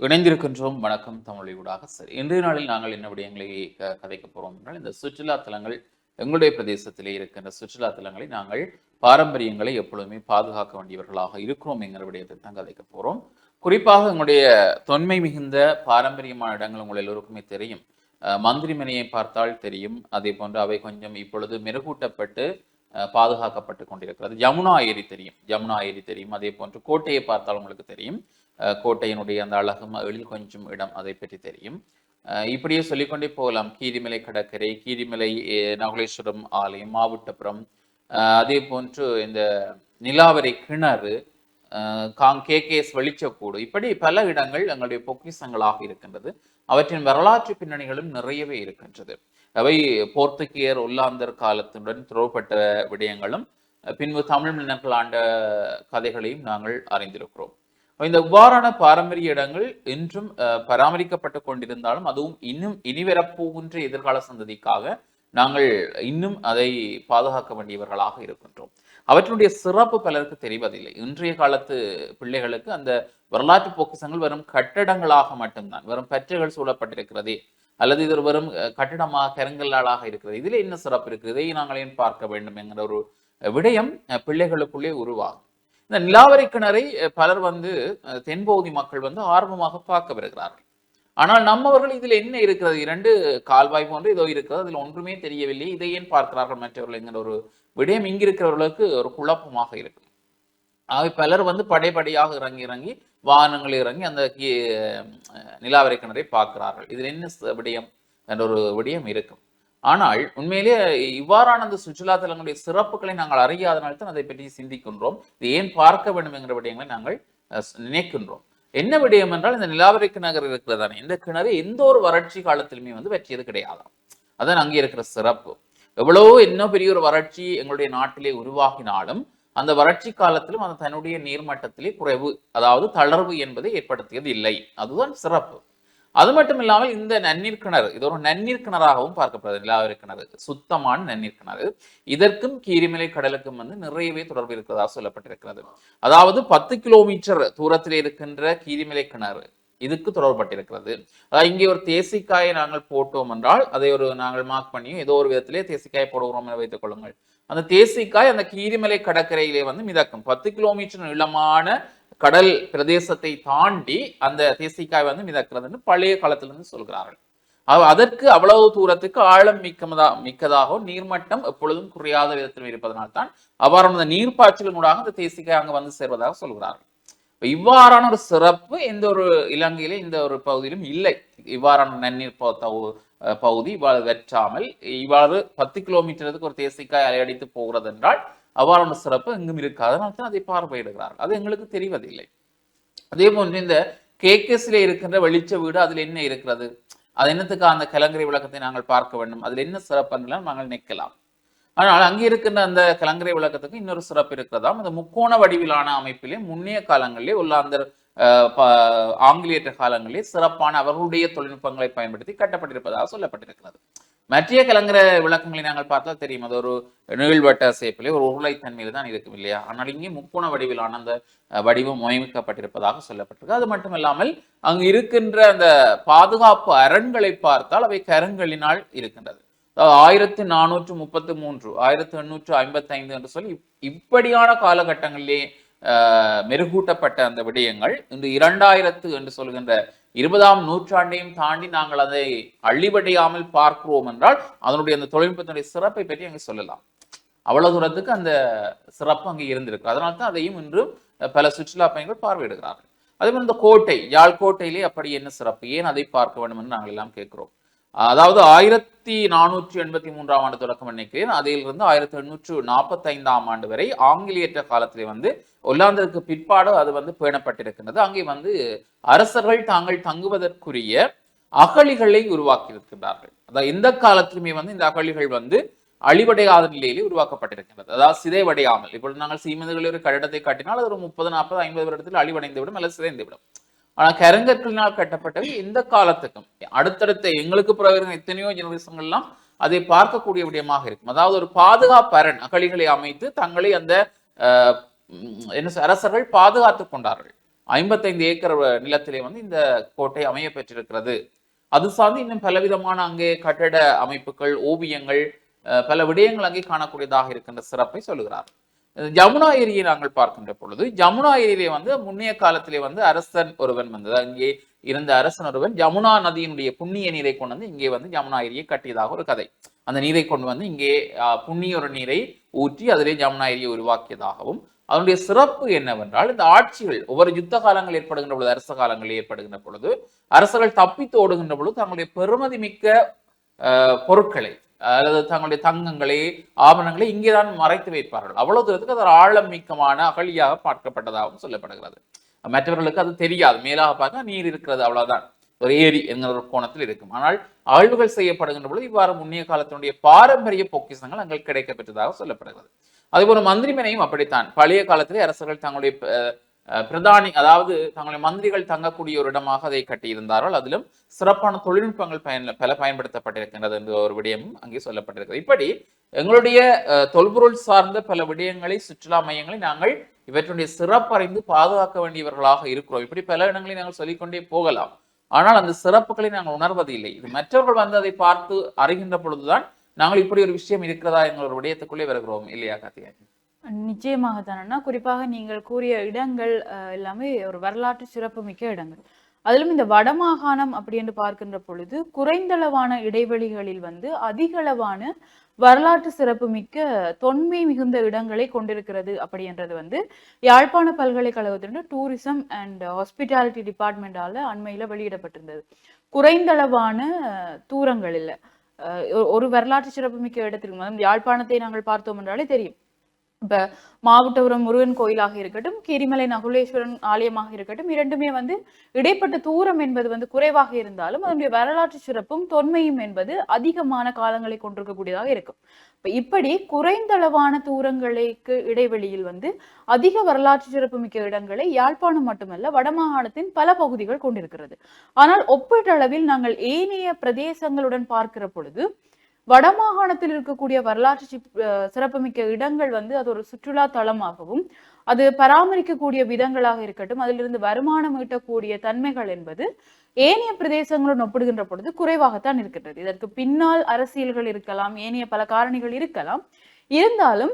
இணைந்திருக்கின்றோம். வணக்கம் தமிழ் ஊடாக. சரி இன்றைய நாளில் நாங்கள் என்ன விடயங்களை க- கதைக்க போறோம் என்றால் இந்த சுற்றுலா தலங்கள் எங்களுடைய பிரதேசத்திலே இருக்கின்ற சுற்றுலா தலங்களை நாங்கள் பாரம்பரியங்களை எப்பொழுதுமே பாதுகாக்க வேண்டியவர்களாக இருக்கிறோம் என்கிற விடயத்தை தான் கதைக்க போகிறோம் குறிப்பாக எங்களுடைய தொன்மை மிகுந்த பாரம்பரியமான இடங்கள் உங்கள் எல்லோருக்குமே தெரியும். மந்திரிமனையை பார்த்தால் தெரியும். அதே போன்று அவை கொஞ்சம் இப்பொழுது மெருகூட்டப்பட்டு பாதுகாக்கப்பட்டு கொண்டிருக்கிறது. ஜமுனா ஏரி தெரியும். ஜமுனா ஏரி தெரியும். அதே போன்று கோட்டையை பார்த்தால் உங்களுக்கு தெரியும். கோட்டையினுடைய அந்த அழகும் எழில் கொஞ்சம் இடம் அதை பற்றி தெரியும். இப்படியே சொல்லிக்கொண்டே போகலாம். கீரிமலை கடற்கரை கீரிமலை நகுலேஸ்வரம் ஆலயம் மாவட்டபுரம். அதே போன்று இந்த நிலாவரை கிணறு அஹ் காங் கேகேஎஸ் வெளிச்சக்கூடு இப்படி பல இடங்கள் எங்களுடைய பொக்கிஷங்களாக இருக்கின்றது. அவற்றின் வரலாற்று பின்னணிகளும் நிறையவே இருக்கின்றது. அவை போர்த்துகீயர் ஒல்லாந்தர் காலத்துடன் துறவப்பட்ட விடயங்களும் பின்பு தமிழ் மன்னர்கள் ஆண்ட கதைகளையும் நாங்கள் அறிந்திருக்கிறோம். இந்த இவ்வாறான பாரம்பரிய இடங்கள் இன்றும் அஹ், பராமரிக்கப்பட்டு கொண்டிருந்தாலும் அதுவும் இன்னும் இனி வரப்போகின்ற எதிர்கால சந்ததிக்காக நாங்கள் இன்னும் அதை பாதுகாக்க வேண்டியவர்களாக இருக்கின்றோம். அவற்றினுடைய சிறப்பு பலருக்கு தெரிவதில்லை. இன்றைய காலத்து பிள்ளைகளுக்கு அந்த வரலாற்று பொக்கிஷங்கள் வெறும் கட்டடங்களாக மட்டும்தான் வெறும் பற்றுகள் சூழப்பட்டிருக்கிறதே அல்லது இது வெறும் கட்டிடமாக கருங்கல்லாளாக இருக்கிறது. இதில் என்ன சிறப்பு இருக்குது? இதை நாங்கள் ஏன் பார்க்க வேண்டும் என்கிற ஒரு விடயம் அஹ், பிள்ளைகளுக்குள்ளே உருவாகும். இந்த நிலாவரி கிணறை பலர் வந்து தென்பகுதி மக்கள் வந்து ஆர்வமாக பார்க்க வருகிறார்கள். ஆனால் நம்மவர்கள் இதில் என்ன இருக்கிறது? இரண்டு கால்வாய் போன்று ஏதோ இருக்கிறது. அதில் ஒன்றுமே தெரியவில்லை. இதை ஏன் பார்க்கிறார்கள் மற்றவர்கள் என்கிற ஒரு விடயம் இங்கிருக்கிறவர்களுக்கு ஒரு குழப்பமாக இருக்கும் ஆகவே பலர் வந்து படைப்படையாக இறங்கி இறங்கி வாகனங்கள் இறங்கி அந்த கீ- அஹ் நிலாவரை கிணறை பார்க்கிறார்கள். இதில் என்ன விடயம்? என்ற ஒரு விடயம் இருக்கும் ஆனால் உண்மையிலே இவ்வாறான அந்த சுற்றுலா தலங்களுடைய சிறப்புகளை நாங்கள் அறியாதனால்தான் அதை பற்றி சிந்திக்கின்றோம். இது ஏன் பார்க்க வேண்டும் என்கிற விடயங்களை நாங்கள் நினைக்கின்றோம். என்ன விடயம் என்றால் இந்த நிலாவரி கிணறு இருக்கிறதானே இந்த கிணறு எந்த ஒரு வறட்சி காலத்திலுமே வந்து வெற்றியது கிடையாதாம். அதான் அங்கே இருக்கிற சிறப்பு. எவ்வளவோ என்ன பெரிய ஒரு வறட்சி எங்களுடைய நாட்டிலே உருவாகினாலும் அந்த வறட்சி காலத்திலும் அந்த தன்னுடைய நீர்மட்டத்திலே குறைவு அதாவது தளர்வு என்பதை ஏற்படுத்தியது இல்லை. அதுதான் சிறப்பு. அது மட்டும் இல்லாமல் இந்த நன்னீர் கிணறு இது ஒரு நன்னீர் கிணறாகவும் பார்க்கப்படுது நிலாவரி கிணறு சுத்தமான நன்னீர் கிணறு. இதற்கும் கீரிமலை கடலுக்கும் வந்து நிறையவே தொடர்பு இருக்கிறதாக சொல்லப்பட்டிருக்கிறது. அதாவது பத்து கிலோமீட்டர் தூரத்தில் இருக்கின்ற கீரிமலை கிணறு இதுக்கு தொடர்பட்டிருக்கிறது. அதாவது இங்கே ஒரு தேசிக்காயை நாங்கள் போட்டோம் என்றால் அதை ஒரு நாங்கள் மார்க் பண்ணியும் ஏதோ ஒரு விதத்திலே தேசிக்காயை போடுகிறோம் என வைத்துக் கொள்ளுங்கள். அந்த தேசிக்காய் அந்த கீரிமலை கடற்கரையிலே வந்து மிதக்கும். பத்து கிலோமீட்டர் நீளமான கடல் பிரதேசத்தை தாண்டி அந்த தேசிக்காய் வந்து மிதக்கிறதுன்னு பழைய காலத்திலிருந்து சொல்கிறார்கள். அதற்கு அவ்வளவு தூரத்துக்கு ஆழம் மிக்கதா மிக்கதாகவும் நீர்மட்டம் எப்பொழுதும் குறையாத விதத்தில் இருப்பதனால் தான் அவ்வாறான அந்த நீர்ப்பாய்ச்சலினூடாக அந்த தேசிக்காய் அங்கு வந்து சேர்வதாக சொல்கிறார்கள். இப்போ இவ்வாறான ஒரு சிறப்பு எந்த ஒரு இலங்கையில இந்த ஒரு பகுதியிலும் இல்லை. இவ்வாறான நன்னீர் ப- தவு- பகுதி இவ்வாறு வெற்றாமல் இவ்வாறு பத்து கிலோமீட்டருக்கு ஒரு தேசிக்காய் அலையடித்து போகிறது என்றால் அவ்வாறான சிறப்பு எங்கும் இருக்காது அதனால தான் அதை பார்வையிடுகிறார்கள். அது எங்களுக்கு தெரிவதில்லை. அதே போன்று இந்த கேகேஸில் இருக்கின்ற வெளிச்ச வீடு அதில் என்ன இருக்கிறது? அது என்னத்துக்கு அந்த கலங்கரை விளக்கத்தை நாங்கள் பார்க்க வேண்டும்? அதில் என்ன சிறப்புலாம் நாங்கள் நிற்கலாம். ஆனால் அங்கே இருக்கின்ற அந்த கலங்கரை விளக்கத்துக்கு இன்னொரு சிறப்பு இருக்கிறதாம். அந்த முக்கோண வடிவிலான அமைப்பிலே முன்னைய காலங்களிலே உள்ள அந்த ஆங்கிலேயற்ற காலங்களிலே சிறப்பான அவர்களுடைய தொழில்நுட்பங்களை பயன்படுத்தி கட்டப்பட்டிருப்பதாக சொல்லப்பட்டிருக்கிறது. மற்றைய கலங்கரை விளக்கங்களை நாங்கள் பார்த்தால் தெரியும். அது ஒரு நீள்வட்ட சேப்பிலே ஒரு உருளைத்தன்மையில் தான் இருக்கும் இல்லையா? ஆனால் இங்கே முக்கோண வடிவிலான அந்த வடிவம் அமைக்கப்பட்டிருப்பதாக சொல்லப்பட்டிருக்கு. அது மட்டுமல்லாமல் அங்கு இருக்கின்ற அந்த பாதுகாப்பு அரண்களை பார்த்தால் அவை கரங்களினால் இருக்கின்றது. ஆயிரத்தி நானூற்று முப்பத்தி மூன்று ஆயிரத்தி எண்ணூற்று ஐம்பத்தி ஐந்து என்று சொல்லி இப்படியான காலகட்டங்களிலே மெருகூட்டப்பட்ட அந்த விடயங்கள் இன்று இரண்டாயிரத்து என்று சொல்கின்ற இருபதாம் நூற்றாண்டையும் தாண்டி நாங்கள் அதை அள்ளிபடியாமல் பார்க்கிறோம் என்றால் அதனுடைய அந்த தொழில்நுட்பத்தினுடைய சிறப்பை பற்றி அங்கே சொல்லலாம். அவ்வளவு தூரத்துக்கு அந்த சிறப்பு அங்கே இருந்திருக்கு. அதனால தான் அதையும் இன்றும் பல சுற்றுலா பயணிகள் பார்வையிடுகிறார்கள். அதே மாதிரி இந்த கோட்டை யாழ் கோட்டையிலே அப்படி என்ன சிறப்பு? ஏன் அதை பார்க்க வேண்டும் என்று நாங்கள் எல்லாம் கேட்கிறோம். அதாவது ஆயிரத்தி நானூற்றி எண்பத்தி மூன்றாம் ஆண்டு தொடக்கம் நினைக்கிறேன் அதிலிருந்து ஆயிரத்தி எண்ணூற்று நாற்பத்தைந்தாம் ஆண்டு வரை ஆங்கிலேயற்ற காலத்திலே வந்து ஒல்லாந்தருக்கு பிற்பாடு அது வந்து பேணப்பட்டிருக்கின்றது. அங்கே வந்து அரசர்கள் தாங்கள் தங்குவதற்குரிய அகழிகளை உருவாக்கி இருக்கின்றார்கள் அதாவது எந்த காலத்திலுமே வந்து இந்த அகழிகள் வந்து அழிவடையாத நிலையிலே உருவாக்கப்பட்டிருக்கின்றது. அதாவது சிதைவடையாமல் இப்பொழுது நாங்கள் சீமந்துகளில் ஒரு கட்டிடத்தை காட்டினால் அது ஒரு முப்பது நாற்பது ஐம்பது வருடத்தில் அழிவடைந்து விடும் அல்லது சிதைந்து விடும் ஆனா கருங்கற்களினால் கட்டப்பட்டவை இந்த காலத்துக்கும். அடுத்தடுத்த எங்களுக்கு பிறகு எத்தனையோ ஜெனரேஷன்கள்லாம் அதை பார்க்கக்கூடிய விடயமாக இருக்கும். அதாவது ஒரு பாதுகாப்பு அரண் அகழிகளை அமைத்து தங்களை அந்த என்ன அரசர்கள் பாதுகாத்துக் கொண்டார்கள். ஐம்பத்தைந்து ஏக்கர் நிலத்திலே வந்து இந்த கோட்டை அமைய பெற்றிருக்கிறது. அது சார்ந்து இன்னும் பலவிதமான அங்கே கட்டட அமைப்புகள் ஓவியங்கள் அஹ், பல விடயங்கள் அங்கே காணக்கூடியதாக இருக்கின்ற சிறப்பை சொல்லுகிறார். ஜமுனா ஏரியை நாங்கள் பார்க்கின்ற பொழுது ஜமுனா ஏரியிலே வந்து முன்னைய காலத்திலே வந்து அரசன் ஒருவன் வந்தது. அங்கே இருந்த அரசன் ஒருவன் ஜமுனா நதியினுடைய புண்ணிய நீரை கொண்டு வந்து இங்கே வந்து ஜமுனா ஏரியை கட்டியதாக ஒரு கதை. அந்த நீரை கொண்டு வந்து இங்கே புண்ணிய ஒரு நீரை ஊற்றி அதிலே ஜமுனா ஏரியை உருவாக்கியதாகவும் அதனுடைய சிறப்பு என்னவென்றால் இந்த ஆட்சிகள் ஒவ்வொரு யுத்த காலங்கள் ஏற்படுகின்ற பொழுது அரச காலங்கள் ஏற்படுகின்ற பொழுது அரசர்கள் தப்பித்து ஓடுகின்ற பொழுது தங்களுடைய பெருமதி மிக்க பொருட்களை அல்லது தங்களுடைய தங்கங்களை ஆபரணங்களை இங்கேதான் மறைத்து வைப்பார்கள். அவ்வளவு தூரத்துக்கு அது ஆழம் மிக்கமான அகழியாக பார்க்கப்பட்டதாகவும் சொல்லப்படுகிறது. மற்றவர்களுக்கு அது தெரியாது. மேலாக பார்க்க நீர் இருக்கிறது அவ்வளவுதான். ஒரு ஏரி என்கிற ஒரு கோணத்தில் இருக்கும். ஆனால் ஆய்வுகள் செய்யப்படுகின்ற பொழுது இவ்வாறு முன்னைய காலத்தினுடைய பாரம்பரிய பொக்கிஷங்கள் அங்கே கிடைக்கப்பெற்றதாக சொல்லப்படுகிறது. அதுபோல மந்திரிமனையும் அப்படித்தான். பழைய காலத்திலே அரசர்கள் தங்களுடைய பிரதானி அதாவது தங்களுடைய மந்திரிகள் தங்கக்கூடிய ஒரு இடமாக அதை கட்டியிருந்தார்கள். அதிலும் சிறப்பான தொழில்நுட்பங்கள் பயன் பல பயன்படுத்தப்பட்டிருக்கின்றது என்ற ஒரு விடயமும் அங்கே சொல்லப்பட்டிருக்கிறது. இப்படி எங்களுடைய தொல்பொருள் சார்ந்த பல விடயங்களை சுற்றுலா மையங்களை நாங்கள் இவற்றுடைய சிறப்பறிந்து பாதுகாக்க வேண்டியவர்களாக இருக்கிறோம். இப்படி பல இடங்களை நாங்கள் சொல்லிக்கொண்டே போகலாம். ஆனால் அந்த சிறப்புகளை நாங்கள் உணர்வது இல்லை இது மற்றவர்கள் வந்து அதை பார்த்து அறிகின்ற பொழுதுதான் நாங்கள் இப்படி ஒரு விஷயம் இருக்கிறதா எங்களோட ஒரு விடயத்துக்குள்ளே வருகிறோம். இல்லையா கார்த்திகா நிச்சயமாக தானேன்னா குறிப்பாக நீங்கள் கூறிய இடங்கள் எல்லாமே ஒரு வரலாற்று சிறப்புமிக்க இடங்கள். அதிலும் இந்த வடமாகாணம் அப்படி என்று பார்க்கின்ற பொழுது குறைந்தளவான இடைவெளிகளில் வந்து அதிகளவான வரலாற்று சிறப்புமிக்க தொன்மை மிகுந்த இடங்களை கொண்டிருக்கிறது அப்படி என்றது வந்து யாழ்ப்பாண பல்கலைக்கழகத்தினுடைய டூரிசம் அண்ட் ஹாஸ்பிட்டாலிட்டி டிபார்ட்மெண்டால அண்மையில வெளியிடப்பட்டிருந்தது. குறைந்தளவான தூரங்களில் தூரங்கள் ஒரு- வரலாற்று சிறப்புமிக்க இடத்திற்கு யாழ்ப்பாணத்தை நாங்கள் பார்த்தோம் என்றாலே தெரியும். இப்ப மாவட்டபுரம் முருகன் கோயிலாக இருக்கட்டும் கீரிமலை நகுலேஸ்வரன் ஆலயமாக இருக்கட்டும் இரண்டுமே வந்து இடைப்பட்ட தூரம் என்பது வந்து குறைவாக இருந்தாலும் அதனுடைய வரலாற்று சிறப்பும் தொன்மையும் என்பது அதிகமான காலங்களை கொண்டிருக்கக்கூடியதாக இருக்கும். இப்ப இப்படி குறைந்தளவான தூரங்களுக்கு இடைவெளியில் வந்து அதிக வரலாற்று சிறப்பு மிக்க இடங்களை யாழ்ப்பாணம் மட்டுமல்ல வடமாகாணத்தின் பல பகுதிகள் கொண்டிருக்கிறது. ஆனால் ஒப்பீட்டளவில் நாங்கள் ஏனைய பிரதேசங்களுடன் பார்க்கிற பொழுது வடமாகாணத்தில் இருக்கக்கூடிய வரலாற்று சிறப்புமிக்க இடங்கள் வந்து அது ஒரு சுற்றுலா தலமாகவும் அது பராமரிக்கக்கூடிய விதங்களாக இருக்கட்டும் அதிலிருந்து வருமானம் ஈட்டக்கூடிய தன்மைகள் என்பது ஏனைய பிரதேசங்களுடன் ஒப்பிடுகின்ற பொழுது குறைவாகத்தான் இருக்கின்றது. இதற்கு பின்னால் அரசியல்கள் இருக்கலாம் ஏனைய பல காரணிகள் இருக்கலாம். இருந்தாலும்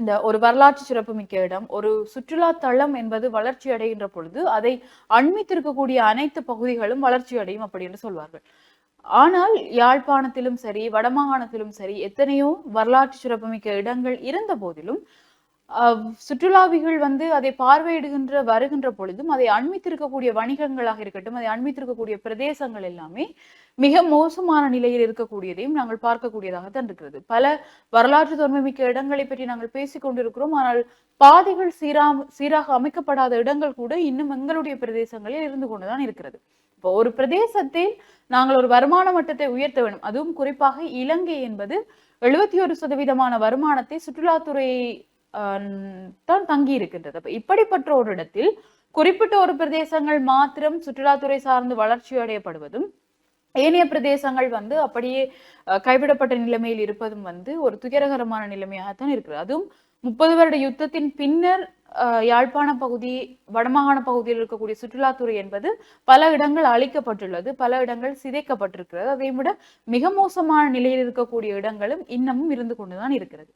இந்த ஒரு வரலாற்று சிறப்புமிக்க இடம் ஒரு சுற்றுலா தளம் என்பது வளர்ச்சி அடைகின்ற பொழுது அதை அண்மித்திருக்கக்கூடிய அனைத்து பகுதிகளும் வளர்ச்சி அடையும் அப்படி என்று சொல்வார்கள். ஆனால் யாழ்ப்பாணத்திலும் சரி வடமாகாணத்திலும் சரி எத்தனையோ வரலாற்று சிறப்புமிக்க இடங்கள் இருந்த போதிலும் சுற்றுலாவிகள் வந்து அதை பார்வையிடுகின்ற வருகின்ற பொழுதும் அதை அண்மித்திருக்கக்கூடிய வணிகங்களாக இருக்கட்டும் அதை அண்மித்திருக்கக்கூடிய பிரதேசங்கள் எல்லாமே மிக மோசமான நிலையில் இருக்கக்கூடியதையும் நாங்கள் பார்க்கக்கூடியதாகத்தான் இருக்கிறது. பல வரலாற்று தொன்மைமிக்க இடங்களை பற்றி நாங்கள் பேசிக் கொண்டிருக்கிறோம். ஆனால் பாதைகள் சீரா சீராக அமைக்கப்படாத இடங்கள் கூட இன்னும் எங்களுடைய பிரதேசங்களில் இருந்து கொண்டுதான் இருக்கிறது. இப்போ ஒரு பிரதேசத்தில் நாங்கள் ஒரு வருமான மட்டத்தை உயர்த்த வேண்டும். அதுவும் குறிப்பாக இலங்கை என்பது எழுபத்தி ஒரு சதவீதமான வருமானத்தை சுற்றுலாத்துறை தான் தங்கி இருக்கின்றது. அப்ப இப்படிப்பட்ட ஒரு இடத்தில் குறிப்பிட்ட ஒரு பிரதேசங்கள் மாத்திரம் சுற்றுலாத்துறை சார்ந்து வளர்ச்சி அடையப்படுவதும் ஏனைய பிரதேசங்கள் வந்து அப்படியே கைவிடப்பட்ட நிலைமையில் இருப்பதும் வந்து ஒரு துயரகரமான நிலைமையாகத்தான் இருக்கிறது. அதுவும் முப்பது வருட யுத்தத்தின் பின்னர் யாழ்ப்பாண பகுதி வடமாகாண பகுதியில் இருக்கக்கூடிய சுற்றுலாத்துறை என்பது பல இடங்கள் அழிக்கப்பட்டுள்ளது பல இடங்கள் சிதைக்கப்பட்டிருக்கிறது. அதை விட மிக மோசமான நிலையில் இருக்கக்கூடிய இடங்களும் இன்னமும் இருந்து கொண்டுதான் இருக்கிறது.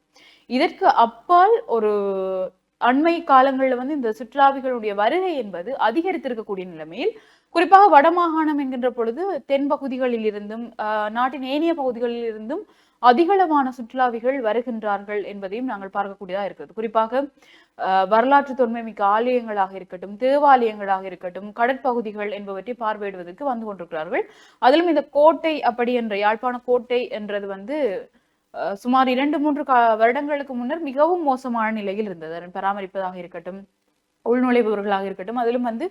இதற்கு அப்பால் ஒரு அண்மை காலங்களில் வந்து இந்த சுற்றுலாவிகளுடைய வருகை என்பது அதிகரித்திருக்கக்கூடிய நிலைமையில் குறிப்பாக வடமாகாணம் என்கின்ற பொழுது தென் பகுதிகளில் இருந்தும் ஆஹ், நாட்டின் ஏனைய பகுதிகளில் இருந்தும் அதிகளவான சுற்றுலாவிகள் வருகின்றார்கள் என்பதையும் நாங்கள் பார்க்கக்கூடியதாக இருக்கிறது. குறிப்பாக வரலாற்று வரலாற்று தொன்மைமிக்க ஆலயங்களாக இருக்கட்டும் தேவாலயங்களாக இருக்கட்டும் கடற்பகுதிகள் என்பவற்றை பார்வையிடுவதற்கு வந்து கொண்டிருக்கிறார்கள். அதிலும் இந்த கோட்டை அப்படி என்ற யாழ்ப்பாண கோட்டை என்றது வந்து சுமார் இரண்டு மூன்று கா- வருடங்களுக்கு முன்னர் மிகவும் மோசமான நிலையில் இருந்தது. அதன் பராமரிப்பதாக இருக்கட்டும் உள்நுழைபவர்களாக இருக்கட்டும் அதிலும் வந்து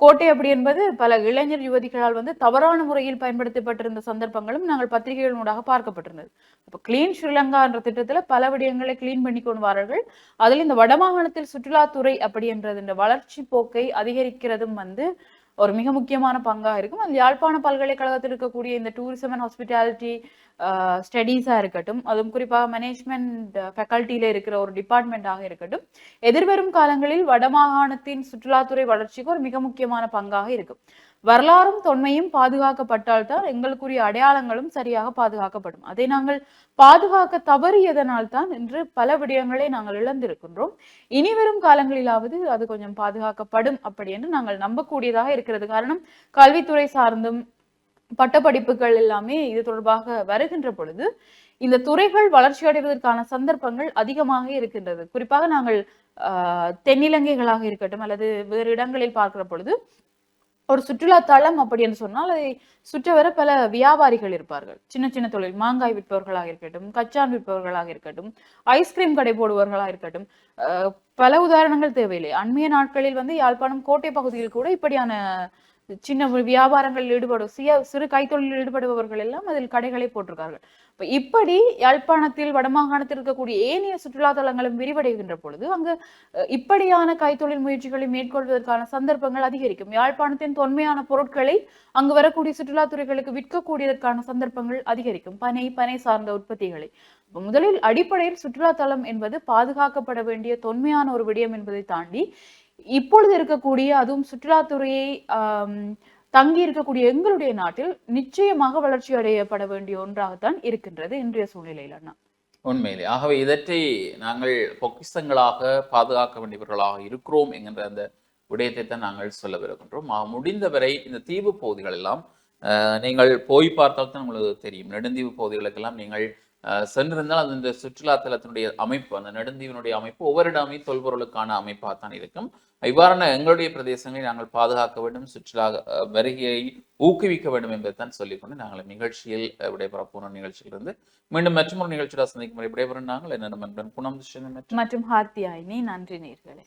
கோட்டை அப்படி என்பது பல இளைஞர் யுவதிகளால் வந்து தவறான முறையில் பயன்படுத்தப்பட்டிருந்த சந்தர்ப்பங்களும் நாங்கள் பத்திரிகைகள் மூலமாக பார்க்கப்பட்டிருந்தது. அப்ப கிளீன் ஸ்ரீலங்கா என்ற திட்டத்தில் பல விடயங்களை கிளீன் பண்ணி கொண்டு வார்கள் அதில் இந்த வடமாகாணத்தில் சுற்றுலாத்துறை அப்படி என்றது இந்த வளர்ச்சி போக்கை அதிகரிக்கிறதும் வந்து ஒரு மிக முக்கியமான பங்காக இருக்கும். அது யாழ்ப்பாண பல்கலைக்கழகத்தில் இருக்கக்கூடிய இந்த டூரிசம் அண்ட் ஹாஸ்பிட்டாலிட்டி ஸ்டடீஸாக இருக்கட்டும் அதுவும் குறிப்பாக மேனேஜ்மெண்ட் ஃபேக்கல்ட்டியில் இருக்கிற ஒரு டிபார்ட்மெண்ட்டாக இருக்கட்டும் எதிர்வரும் காலங்களில் வடமாகாணத்தின் சுற்றுலாத்துறை வளர்ச்சிக்கு ஒரு மிக முக்கியமான பங்காக இருக்கும். வரலாறும் தொன்மையும் பாதுகாக்கப்பட்டால்தான் எங்களுக்குரிய அடையாளங்களும் சரியாக பாதுகாக்கப்படும். அதை நாங்கள் பாதுகாக்க தவறியதனால் தான் இன்று பல விடயங்களை நாங்கள் இழந்திருக்கின்றோம். இனிவரும் காலங்களிலாவது அது கொஞ்சம் பாதுகாக்கப்படும் அப்படி என்று நாங்கள் நம்பக்கூடியதாக இருக்கிறது. காரணம் கல்வித்துறை சார்ந்தும் பட்டப்படிப்புகள் எல்லாமே இது தொடர்பாக வருகின்ற பொழுது இந்த துறைகள் வளர்ச்சி அடைவதற்கான சந்தர்ப்பங்கள் அதிகமாக இருக்கின்றது. குறிப்பாக நாங்கள் ஆஹ், தென்னிலங்கைகளாக இருக்கட்டும் அல்லது வேறு இடங்களில் பார்க்கிற பொழுது ஒரு சுற்றுலா தளம் அப்படி என்று சொன்னால் அதை சுற்ற வர பல வியாபாரிகள் இருப்பார்கள். சின்ன சின்ன தொழில் மாங்காய் விற்பவர்களாக இருக்கட்டும் கச்சான் விற்பவர்களாக இருக்கட்டும் ஐஸ்கிரீம் கடை போடுபவர்களாக இருக்கட்டும் அஹ், பல உதாரணங்கள் தேவையில்லை. அண்மைய நாட்களில் வந்து யாழ்ப்பாணம் கோட்டை பகுதியில் கூட இப்படியான சின்ன வியாபாரங்களில் ஈடுபடும் சிய சிறு கைத்தொழிலில் ஈடுபடுபவர்கள் எல்லாம் அதில் கடைகளை போட்டிருக்கார்கள். இப்ப இப்படி யாழ்ப்பாணத்தில் வடமாகாணத்தில் இருக்கக்கூடிய ஏனைய சுற்றுலா தலங்களும் விரிவடைகின்ற பொழுது அங்கு இப்படியான கைத்தொழில் முயற்சிகளை மேற்கொள்வதற்கான சந்தர்ப்பங்கள் அதிகரிக்கும். யாழ்ப்பாணத்தின் தொன்மையான பொருட்களை அங்கு வரக்கூடிய சுற்றுலாத்துறைகளுக்கு விற்கக்கூடியதற்கான சந்தர்ப்பங்கள் அதிகரிக்கும். பனை பனை சார்ந்த உற்பத்திகளை. முதலில் அடிப்படையில் சுற்றுலா தலம் என்பது பாதுகாக்கப்பட வேண்டிய தொன்மையான ஒரு விடயம் என்பதை தாண்டி இப்பொழுது இருக்கக்கூடிய அதுவும் சுற்றுலாத்துறையை தங்கி இருக்கக்கூடிய எங்களுடைய நாட்டில் நிச்சயமாக வளர்ச்சி அடையப்பட வேண்டிய ஒன்றாகத்தான் இருக்கின்றது இன்றைய சூழ்நிலையில் அண்ணா. உண்மையிலே. ஆகவே இதற்றை நாங்கள் பொக்கிஷங்களாக பாதுகாக்க வேண்டியவர்களாக இருக்கிறோம் என்கின்ற அந்த விடயத்தை தான் நாங்கள் சொல்ல வருகின்றோம் முடிந்தவரை இந்த தீவு பகுதிகள் எல்லாம் நீங்கள் போய் பார்த்தால் தான் உங்களுக்கு தெரியும். நெடுந்தீவு பகுதிகளுக்கெல்லாம் நீங்கள் சென்றிருந்தால் அது இந்த சுற்றுலாத்தலத்தினுடைய அமைப்பு அந்த நெடுந்தீவினுடைய அமைப்பு ஒவ்வொரு இடமே தொல்பொருளுக்கான அமைப்பாக தான் இருக்கும். இவ்வாறான எங்களுடைய பிரதேசங்களை நாங்கள் பாதுகாக்க வேண்டும் சுற்றுலா வருகையை ஊக்குவிக்க வேண்டும் என்பதை தான் சொல்லிக்கொண்டு நாங்கள் நிகழ்ச்சியில் விடைபெற போன நிகழ்ச்சியிலிருந்து மீண்டும் மற்றொரு நிகழ்ச்சியோட சந்திக்கும் முறை விடைபெறும் நாங்கள். என்ன நண்பன் குணம் மற்றும் மற்றும் ஹார்த்தியாயினி நன்றி நேர்களே.